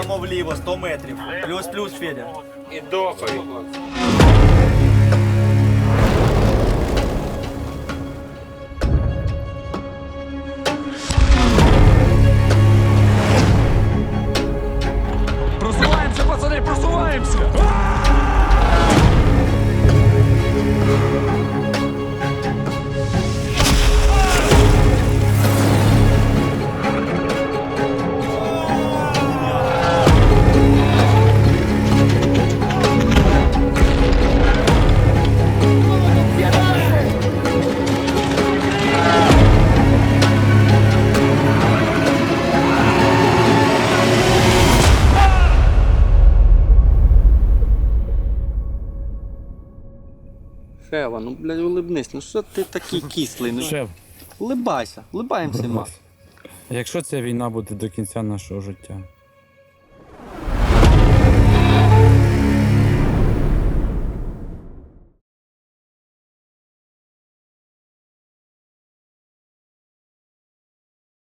дамо вліво, 100 метрів. Плюс-плюс, Федя. І дохай. Просуваемся, пацаны, просуваемся! Шева, ну блядь, улибнись, ну що ти такий кислий? Ну, Шеф, улибайся, улибаємося. будь ну. ласка. Якщо ця війна буде до кінця нашого життя,